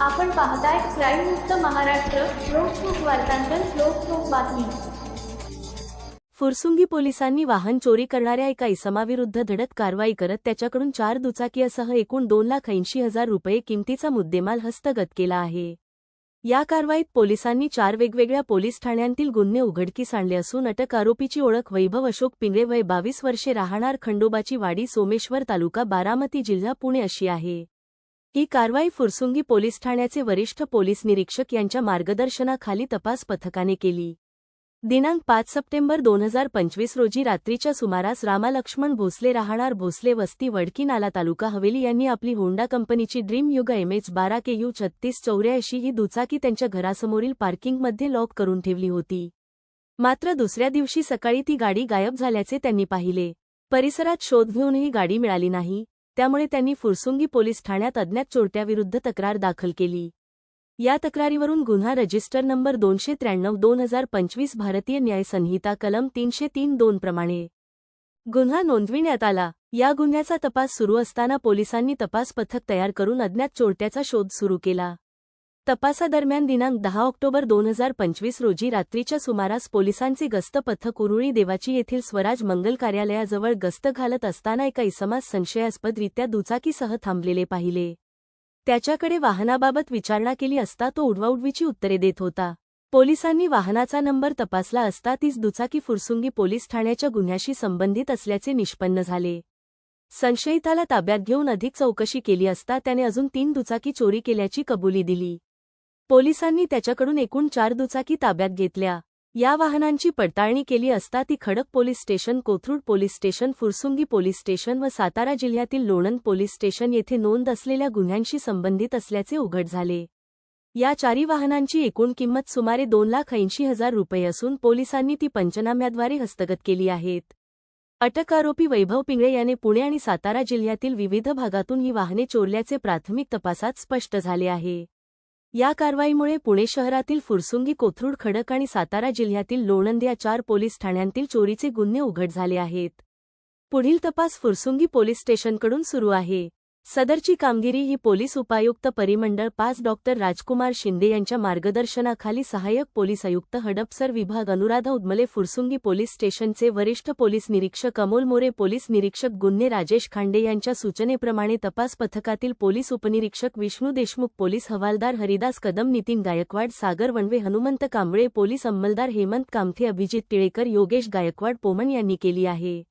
आपण पाहताय क्राईम मुक्त महाराष्ट्र लोकसुख वार्तांकन लोकसुख बातमी. फुरसुंगी पोलिसांनी वाहन चोरी करणाऱ्या एका इसमाविरुद्ध धडक कारवाई करत त्याच्याकडून चार दुचाकीसह एकूण दोन लाख ऐंशी हजार रुपये किमतीचा मुद्देमाल हस्तगत केला आहे. या कारवाईत पोलिसांनी चार वेगवेगळ्या पोलीस ठाण्यांतील गुन्हे उघडकीस आणले असून अटक आरोपीची ओळख वैभव अशोक पिंगळे वय बावीस वर्षे राहणार खंडोबाची वाडी सोमेश्वर तालुका बारामती जिल्हा पुणे अशी आहे. ही कारवाई फुरसुंगी पोलीस ठाण्याचे वरिष्ठ पोलीस निरीक्षक यांच्या मार्गदर्शनाखाली तपास पथकाने केली. दिनांक पाच सप्टेंबर दोन हजार पंचवीस रोजी रात्रीच्या सुमारास रामालक्ष्मण भोसले राहणार भोसले वस्ती वडकी नाला तालुका हवेली यांनी आपली होंडा कंपनीची ड्रीम युग एम एच बारा के यू छत्तीस चौऱ्याऐंशी ही दुचाकी त्यांच्या घरासमोरील पार्किंगमध्ये लॉक करून ठेवली होती. मात्र दुसऱ्या दिवशी सकाळी ती गाडी गायब झाल्याचे त्यांनी पाहिले. परिसरात शोध घेऊनही गाडी मिळाली नाही. त्यामुळे त्यांनी फुरसुंगी पोलीस ठाण्यात अज्ञात चोरट्याविरुद्ध तक्रार दाखल केली. या तक्रारीवरून गुन्हा रजिस्टर नंबर दोनशे त्र्याण्णव दोन हजार पंचवीस भारतीय न्याय संहिता कलम तीनशे तीन दोन प्रमाणे. गुन्हा नोंदविण्यात आला. या गुन्ह्याचा तपास सुरू असताना पोलिसांनी तपास पथक तयार करून अज्ञात चोरट्याचा शोध सुरू केला. तपासादरम्यान दिनांक दहा ऑक्टोबर दोन हजार पंचवीस रोजी रात्रीच्या सुमारास पोलिसांचे गस्त पथक उरुळी देवाची येथील स्वराज मंगल कार्यालयाजवळ गस्त घालत असताना एका इसमास संशयास्पदरित्या दुचाकीसह थांबलेले पाहिले. त्याच्याकडे वाहनाबाबत विचारणा केली असता तो उडवाउडवीची उत्तरे देत होता. पोलिसांनी वाहनाचा नंबर तपासला असता तीच दुचाकी फुरसुंगी पोलीस ठाण्याच्या गुन्ह्याशी संबंधित असल्याचे निष्पन्न झाले. संशयिताला ताब्यात घेऊन अधिक चौकशी केली असता त्याने अजून तीन दुचाकी चोरी केल्याची कबुली दिली. पोलिसांनी त्याच्याकडून एकूण चार दुचाकी ताब्यात घेतल्या. या वाहनांची पडताळणी केली असता ती Khadak police station Kothrud police station Fursungi police station व सातारा जिल्ह्यातील लोणंद पोलीस स्टेशन येथे नोंद असलेल्या गुन्ह्यांशी संबंधित असल्याचे उघड झाले. या चारी वाहनांची एकूण किंमत सुमारे दोन लाख ऐंशी हजार रुपये असून पोलिसांनी ती पंचनाम्याद्वारे हस्तगत केली आहेत. अटक आरोपी वैभव पिंगळे याने पुणे आणि सातारा जिल्ह्यातील विविध भागातून ही वाहने चोरल्याचे प्राथमिक तपासात स्पष्ट झाले आहे. या कारवाईमुळे पुणे शहरातील फुरसुंगी कोथरूड खडक आणि सातारा जिल्ह्यातील लोणंद या चार पोलीस ठाण्यांतील चोरीचे गुन्हे उघड झाले आहेत. पुढील तपास फुरसुंगी पोलीस स्टेशनकडून सुरू आहे. सदरची कामगिरी ही पोलीस उपायुक्त परिमंडळ पाच डॉक्टर राजकुमार शिंदे यांच्या मार्गदर्शनाखाली सहाय्यक पोलीस आयुक्त हडपसर विभाग अनुराधा उदमले फुरसुंगी पोलीस स्टेशनचे वरिष्ठ पोलीस निरीक्षक अमोल मोरे पोलीस निरीक्षक गुन्हे राजेश खांडे यांच्या सूचनेप्रमाणे तपास पथकातील पोलीस उपनिरीक्षक विष्णू देशमुख पोलीस हवालदार हरिदास कदम नितीन गायकवाड सागर वणवे हनुमंत कांबळे पोलीस अंमलदार हेमंत कामथे अभिजित टिळेकर योगेश गायकवाड पोमन यांनी केली आहे.